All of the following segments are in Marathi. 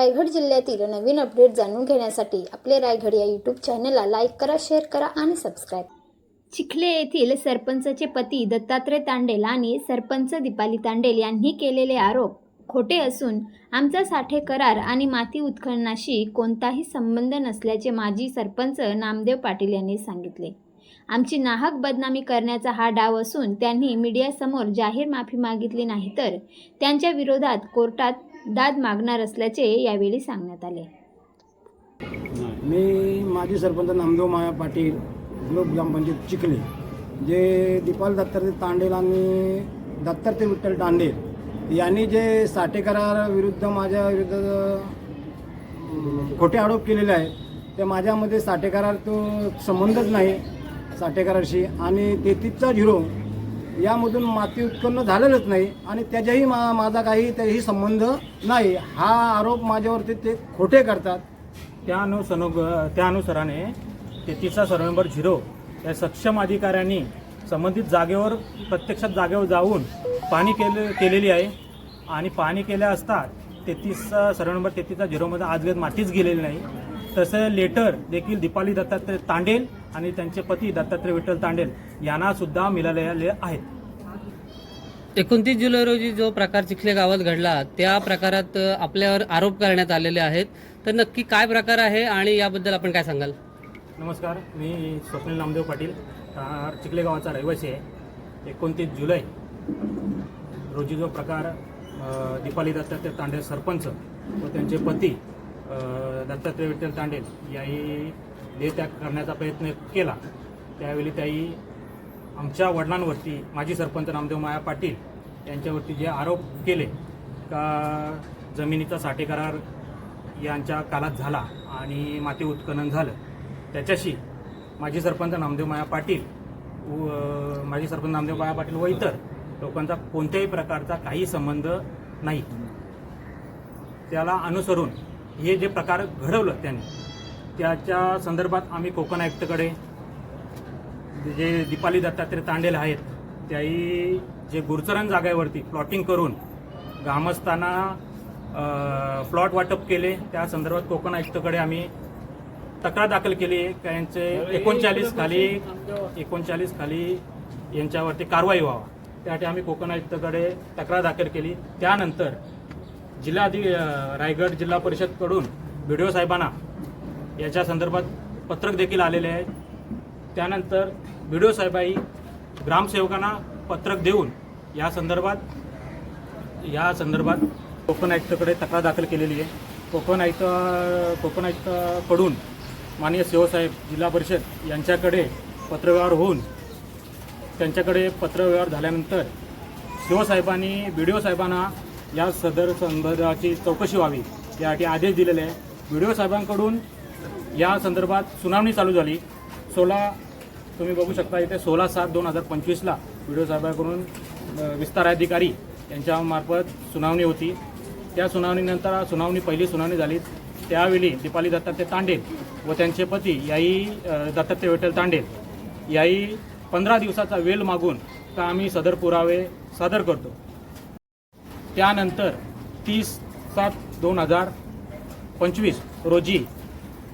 रायगड जिल्ह्यातील नवीन अपडेट जाणून घेण्यासाठी आपले रायगड या यूट्यूब चॅनलला लाईक करा शेअर करा आणि सबस्क्राईब चिखले येथील सरपंचचे पती दत्तात्रय तांडेल आणि सरपंच दीपाली तांडेल यांनी केलेले आरोप खोटे असून आमचा साठे करार आणि माती उत्खननाशी कोणताही संबंध नसल्याचे माजी सरपंच नामदेव पाटील यांनी सांगितले. आमची नाहक बदनामी करण्याचा हा डाव असून त्यांनी मीडियासमोर जाहीर माफी मागितली नाही तर त्यांच्या विरोधात कोर्टात दाद मागणार असल्याचे यावेळी सांगण्यात आले. मी माजी सरपंच नामदेव माया पाटील ग्रुप ग्रामपंचायत चिखली जे दीपाल दत्तात्रय तांडेल आणि दत्तात्रय विठ्ठल तांडेल यांनी जे साठेकरार विरुद्ध माझ्या विरुद्ध खोटे आरोप केलेले आहेत ते माझ्यामध्ये साठेकरार तो संबंधच नाही साठेकरारशी आणि तेहतीसचा झिरो यामधून माती उत्पन्न झालेलंच नाही आणि त्याच्याही मा माझा काही त्याही संबंध नाही. हा आरोप माझ्यावरती ते खोटे करतात. त्या अनुसनु त्या अनुसाराने तेहतीसचा सर्व नंबर झिरो या सक्षम अधिकाऱ्यांनी संबंधित जागेवर प्रत्यक्षात जागेवर जाऊन पाणी केले केलेली आहे. आणि पाणी केल्या असता तेहतीसचा सर्व नंबर तेहतीसचा झिरोमध्ये आजगत मातीच गेलेली नाही. तसं लेटर देखील दीपाली दत्तात्रय तांडेल आणि त्यांचे पती दत्तात्रय विठ्ठल तांडेल यांना सुद्धा मिळालेले आहेत. एकोणतीस जुलै रोजी जो प्रकार चिखले गावात घडला त्या प्रकारात आपल्यावर आरोप करण्यात आलेले आहेत. तर नक्की काय प्रकार आहे आणि याबद्दल आपण काय सांगाल? नमस्कार मी स्वप्नील नामदेव पाटील चिखले गावाचा रहिवासी आहे. एकोणतीस जुलै रोजी जो प्रकार दीपाली दत्तात्रय तांडेल सरपंच व त्यांचे पती दत्तात्रय विठ्ठल तांडेल याही देहत्याग करण्याचा प्रयत्न केला. त्यावेळी त्याही आमच्या वडिलांवरती माजी सरपंच नामदेव माया पाटील यांच्यावरती जे आरोप केले का जमिनीचा साठे करार यांच्या कालात झाला आणि माती उत्खनन झालं त्याच्याशी माजी सरपंच नामदेव माया पाटील व माजी सरपंच नामदेव माया पाटील व इतर लोकांचा कोणत्याही प्रकारचा काही संबंध नाही. त्याला अनुसरून हे जे प्रकार घडवलं त्यांनी त्याच्या संदर्भात आम्ही कोकण आयुक्तकडे जे दीपाली दत्तात्रय तांडेल आहेत त्याही जे गुरचरण जागेवरती प्लॉटिंग करून ग्रामस्थांना प्लॉट वाटप केले त्या संदर्भात कोकण आयुक्तकडे आम्ही तक्रार दाखल केली. आहे का यांचे एकोणचाळीस खाली एकोणचाळीस खाली यांच्यावरती कारवाई व्हावा. त्यासाठी आम्ही कोकण आयुक्तकडे तक्रार दाखल केली. त्यानंतर जिल्हाधिक रायगड जिल्हा परिषदकडून बी डी ओ साहेबांना याच्या संदर्भात पत्रक देखील आलेले आहे. त्यानंतर बी डी ओ साहेबाई ग्रामसेवकांना पत्रक देऊन या संदर्भात या संदर्भात कोकण आयुक्तकडे तक्रार दाखल केलेली आहे. कोकण आयुक्त कोकण आयुक्तकडून माननीय शिवसाहेब जिल्हा परिषद यांच्याकडे पत्रव्यवहार होऊन त्यांच्याकडे पत्रव्यवहार झाल्यानंतर शिवसाहेबांनी बी डी ओ साहेबांना या सदर संदर्भाची चौकशी व्हावी. यासाठी आदेश दिलेले आहे. व्हिडिओ साहेबांकडून या संदर्भात सुनावणी चालू झाली. सोळा तुम्ही बघू शकता इथे सोळा सात दोन हजार पंचवीसला व्हिडिओ साहेबांकडून विस्ताराधिकारी यांच्यामार्फत सुनावणी होती. त्या सुनावणीनंतर सुनावणी पहिली सुनावणी झाली. त्यावेळी दीपाली दत्तात्रय तांडेल व त्यांचे पती याही दत्तात्य दत्तात्रय विठ्ठल तांडेल याही पंधरा दिवसाचा वेळ मागून का आम्ही सदर पुरावे सादर करतो? त्यानंतर तीस सात दोन हजार पंचवीस रोजी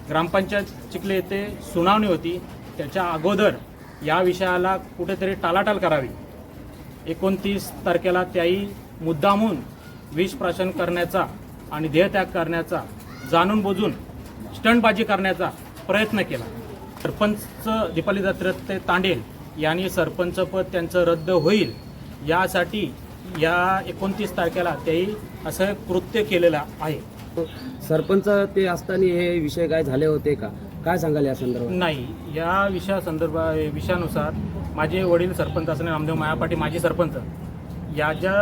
ग्रामपंचायत चिखले येथे सुनावणी होती. त्याच्या अगोदर या विषयाला कुठेतरी टालाटाल करावी. एकोणतीस तारखेला त्याही मुद्दामून विष प्राशन करण्याचा आणि देहत्याग करण्याचा जाणून बुजून स्टंटबाजी करण्याचा प्रयत्न केला. सरपंच दीपाली दत्तात्रय तांडेल यांनी सरपंचपद त्यांचं रद्द होईल यासाठी या एकोणतीस तारखेला त्याही असं कृत्य केलेलं आहे. सरपंच ते असताना हे विषय काय झाले होते का? काय सांगाल या संदर्भात? नाही या विषया संदर्भा विषयानुसार माझे वडील सरपंच असणे नामदेव मायापाटी माजी सरपंच याच्या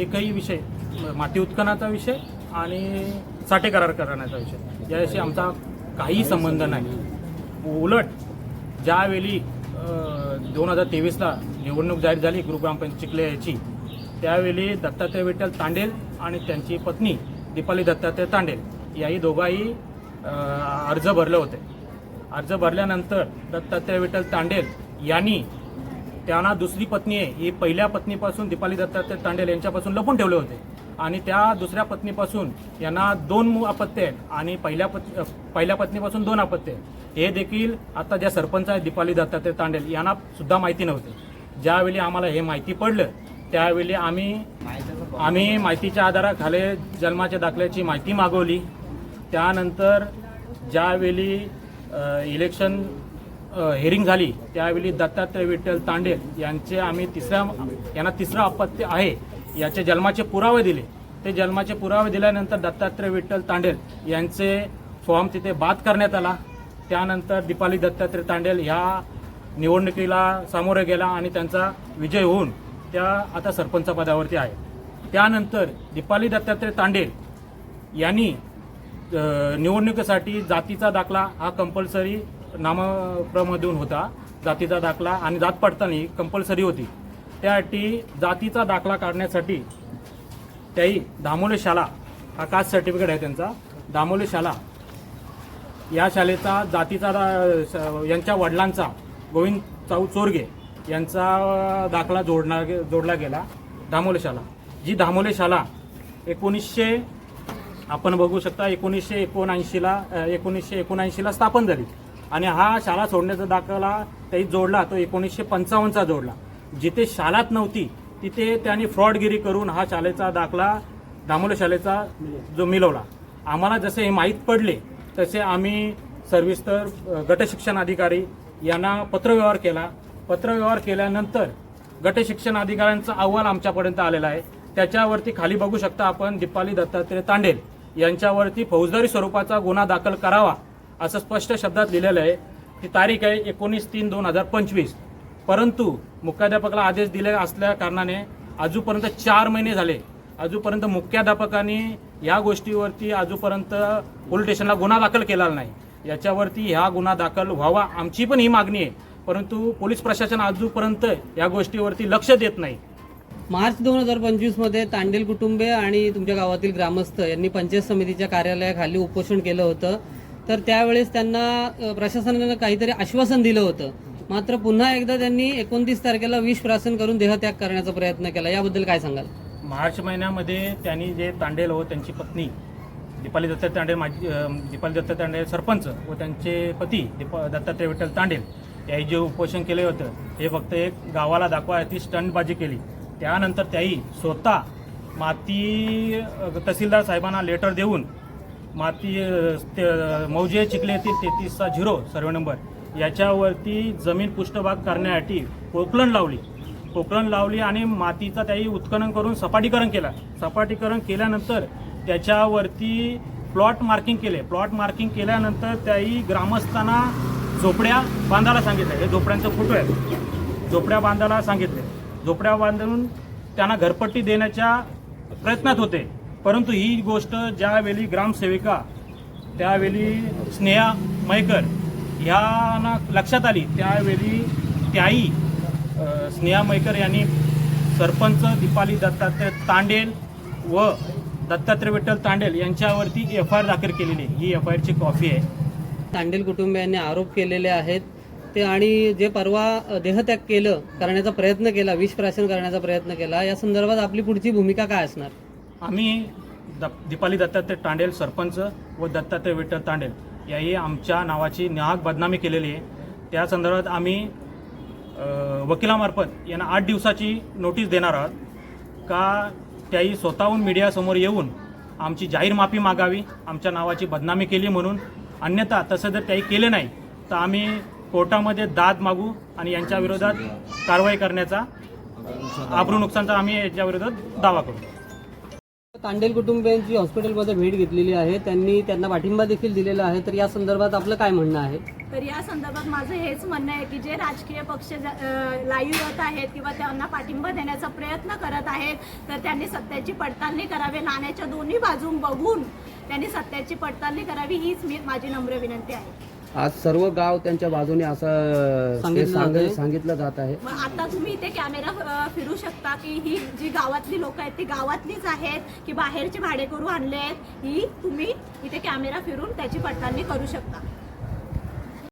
एकही विषय माती उत्खनाचा विषय आणि साठे करार करण्याचा विषय याशी आमचा काही संबंध नाही. उलट ज्यावेळी दोन हजार तेवीसला निवडणूक जाहीर झाली गुरु ग्रामपंचायत चिखले याची त्यावेळी दत्तात्रय विठ्ठल तांडेल आणि त्यांची पत्नी दीपाली दत्तात्रय तांडेल याही दोघाही अर्ज भरले होते. अर्ज भरल्यानंतर दत्तात्रय विठ्ठल तांडेल यांनी त्यांना दुसरी पत्नी आहे ही पहिल्या पत्नीपासून दीपाली दत्तात्रय तांडेल यांच्यापासून लपून ठेवले होते. आणि त्या दुसऱ्या पत्नीपासून यांना दोन अपत्य आहेत आणि पहिल्या पत् पहिल्या पत्नीपासून दोन अपत्य आहेत. हे देखील आता ज्या सरपंच आहेत दीपाली दत्तात्रय तांडेल यांना सुद्धा माहिती नव्हते. ज्यावेळी आम्हाला हे माहिती पडलं त्यावेळी आम्ही आम्ही माहितीच्या आधाराखाली जन्माच्या दाखल्याची माहिती मागवली. त्यानंतर ज्यावेळी इलेक्शन हेरिंग झाली त्यावेळी दत्तात्रय विठ्ठल तांडेल यांचे आम्ही तिसऱ्या यांना तिसरं अपत्य आहे याचे जन्माचे पुरावे दिले. ते जन्माचे पुरावे दिल्यानंतर दत्तात्रय विठ्ठल तांडेल यांचे फॉर्म तिथे बाद करण्यात आला. त्यानंतर दीपाली दत्तात्रय तांडेल ह्या निवडणुकीला सामोरे गेला आणि त्यांचा विजय होऊन त्या आता सरपंच पदावरती आहे त्यानंतर दीपाली दत्तात्रय तांडेल यांनी निवडणुकीसाठी जातीचा दाखला हा कंपल्सरी नामाप्रमधून होता. जातीचा दाखला आणि जात पडताना कंपल्सरी होती. त्यासाठी जातीचा दाखला काढण्यासाठी त्याही दामोले शाला हा कास्ट सर्टिफिकेट आहे त्यांचा दामोले शाला या शाळेचा जातीचा दा- यांच्या वडिलांचा गोविंद चाऊ चोरगे यांचा दाखला जोडला जोडला गेला दामोले शाला जी दामोले शाला एकोणीसशे आपण बघू शकता एकोणीसशे एकोणऐंशीला एकोणीसशे एकोणऐंशीला स्थापन झाली. आणि हा शाळा सोडण्याचा दाखला त्याही जोडला तो एकोणीसशे पंचावन्नचा जोडला. जिथे शाळात नव्हती तिथे त्यांनी फ्रॉडगिरी करून हा शाळेचा दाखला दामोले शाळेचा जो मिळवला. आम्हाला जसे हे माहीत पडले तसे आम्ही सर्विस्तर गटशिक्षण अधिकारी यांना पत्रव्यवहार केला. पत्रव्यवहार केल्यानंतर गट शिक्षण अधिकाऱ्यांचा अहवाल आमच्यापर्यंत आलेला आहे. त्याच्यावरती खाली बघू शकता आपण दीपाली दत्तात्रय तांडेल यांच्यावरती फौजदारी स्वरूपाचा गुन्हा दाखल करावा असं स्पष्ट शब्दात लिहिलेलं आहे. ती तारीख आहे एकोणीस तीन दोन हजार पंचवीस. परंतु मुख्याध्यापकाला आदेश दिले असल्या कारणाने अजूनपर्यंत चार महिने झाले. आजूपर्यंत मुख्याध्यापकांनी या गोष्टीवरती आजूपर्यंत पोलीस स्टेशनला गुन्हा दाखल केलेला नाही. याच्यावरती ह्या गुन्हा दाखल व्हावा आमची पण ही मागणी आहे. परंतु पोलीस प्रशासन अजूनपर्यंत या गोष्टीवरती लक्ष देत नाही. मार्च दोन हजार पंचवीसमध्ये तांडेल कुटुंबे आणि तुमच्या गावातील ग्रामस्थ यांनी पंचायत समितीच्या कार्यालयाखाली उपोषण केलं होतं. तर त्यावेळेस त्यांना प्रशासनानं काहीतरी आश्वासन दिलं होतं. मात्र पुन्हा एकदा त्यांनी एकोणतीस तारखेला विष प्राशन करून देहत्याग करण्याचा प्रयत्न केला. याबद्दल काय सांगाल? मार्च महिन्यामध्ये त्यांनी जे तांडेल व त्यांची पत्नी दीपाली दत्तात्रय तांडेल माजी अं, दीपाली दत्तात्रय तांडेल सरपंच व त्यांचे पती दीपा दत्तात्रय विठ्ठल तांडेल त्याही जे उपोषण केले होतं हे फक्त एक गावाला दाखवा ती स्टंटबाजी केली. त्यानंतर त्याही स्वतः माती तहसीलदार साहेबांना लेटर देऊन माती ते, मौजे चिखले येथील तेहतीसचा झिरो सर्वे नंबर याच्यावरती जमीन पृष्ठभाग करण्यासाठी पोकलन लावली. पोकलन लावली आणि मातीचा त्याही उत्खनन करून सपाटीकरण केलं. सपाटीकरण केल्यानंतर त्याच्यावरती प्लॉट मार्किंग केले. प्लॉट मार्किंग केल्यानंतर त्याही ग्रामस्थांना झोपड्या बांधायला सांगितलं. हे झोपड्यांचं फोटो आहे झोपड्या बांधायला सांगितले. झोपड्या बांधून त्यांना घरपट्टी देण्याच्या प्रयत्नात होते. परंतु ही गोष्ट ज्यावेळी ग्रामसेविका त्यावेळी स्नेहा मयकर ह्यांना लक्षात आली त्यावेळी त्याही स्नेहा मयकर यांनी सरपंच दीपाली दत्तात्रय तांडेल व दत्तात्रय विठ्ठल तांडेल यांच्यावरती एफ आय आर दाखल केलेली ही एफ आय आरची कॉफी आहे. तांडेल कुटुंबियांनी आरोप केलेले आहेत. ते आणि जे परवा देहत्याग केलं करण्याचा प्रयत्न केला विषप्राशन करण्याचा प्रयत्न केला या संदर्भात आपली पुढची भूमिका काय असणार? आम्ही द दीपाली दत्तात्रय तांडेल सरपंच व दत्तात्रय विठ्ठल तांडेल याही आमच्या नावाची नाहक बदनामी केलेली आहे. त्या संदर्भात आम्ही वकिलामार्फत यांना आठ दिवसाची नोटीस देणार आहोत. का त्याही स्वतःहून मीडियासमोर येऊन आमची जाहीर माफी मागावी आमच्या नावाची बदनामी केली म्हणून अन्यथा तसं जर त्याही केलं नाही तर आम्ही कोर्टामध्ये दाद मागू आणि यांच्या विरोधात कारवाई करण्याचा आबरू नुकसानचा आम्ही याच्या विरोधात दावा करू. तांडेल कुटुंबियांची हॉस्पिटलमध्ये भेट घेतलेली आहे. त्यांनी त्यांना पाठिंबा देखील दिलेला आहे. तर या संदर्भात आपलं काय म्हणणं आहे? तर या संदर्भात माझं हेच म्हणणं आहे की जे राजकीय पक्ष लाईव्ह येत आहेत किंवा त्यांना पाठिंबा देण्याचा प्रयत्न करत आहेत तर त्यांनी सत्याची पडताळणी करावी. नाण्याच्या दोन्ही बाजून बघून त्यांनी सत्याची पडताळणी करावी हीच मी माझी नम्र विनंती आहे. आज सर्व गाव त्यांच्या बाजूने असं ते सांगितलं जात आहे. मग आता तुम्ही इथे कॅमेरा फिरू शकता की ही जी गावातली लोक आहेत ती गावातलीच आहेत की बाहेरचे भाडेकरू आणले आहेत ही तुम्ही इथे कॅमेरा फिरून त्याची पडताळणी करू शकता.